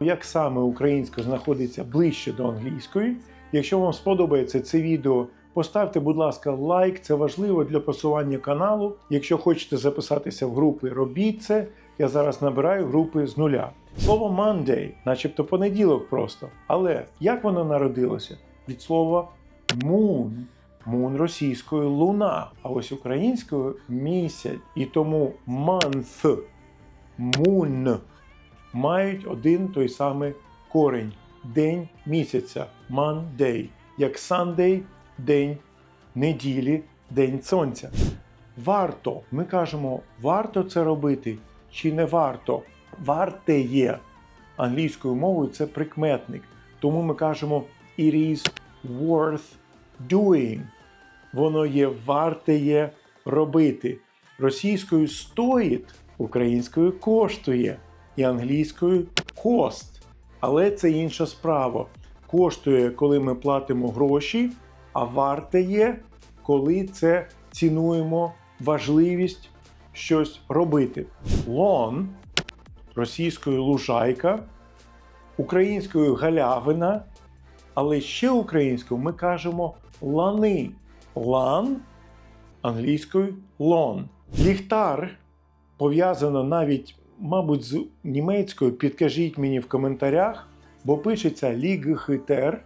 як саме українська знаходиться ближче до англійської. Якщо вам сподобається це відео, поставте, будь ласка, лайк, це важливо для просування каналу. Якщо хочете записатися в групи, робіть це. Я зараз набираю групи з нуля. Слово Monday, начебто понеділок просто. Але як воно народилося? Від слова moon. Moon російською луна, а ось українською місяць. І тому month, moon мають один той самий корень день місяця Monday, як Sunday – день неділі, день сонця. Варто, ми кажемо, варто це робити чи не варто. Варте є. Англійською мовою це прикметник. Тому ми кажемо it is worth doing. Воно є варте є робити. Російською стоїть, українською коштує і англійською cost. Але це інша справа. Коштує, коли ми платимо гроші, а варте є, коли це цінуємо важливість щось робити. Лон російською лужайка, українською галявина, але ще українською ми кажемо лани. Лан англійською лон. Ліхтар пов'язано навіть, мабуть, з німецькою. Підкажіть мені в коментарях, бо пишеться лігхитер.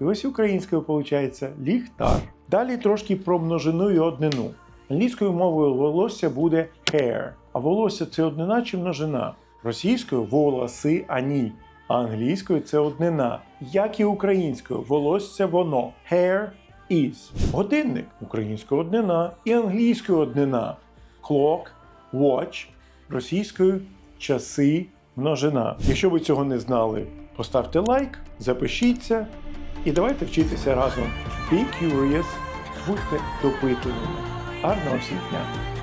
І ось українською виходить ліхтар. Далі трошки про множину і однину. Англійською мовою волосся буде hair, а волосся це однина чи множина. Російською волоси ані, а англійською це однина. Як і українською, волосся воно hair is. Годинник українською однина і англійською однина. Clock, watch, російською часи множина. Якщо ви цього не знали, поставте лайк, запишіться і давайте вчитися разом. Be curious, будьте допитливими. Гарного всіх дня!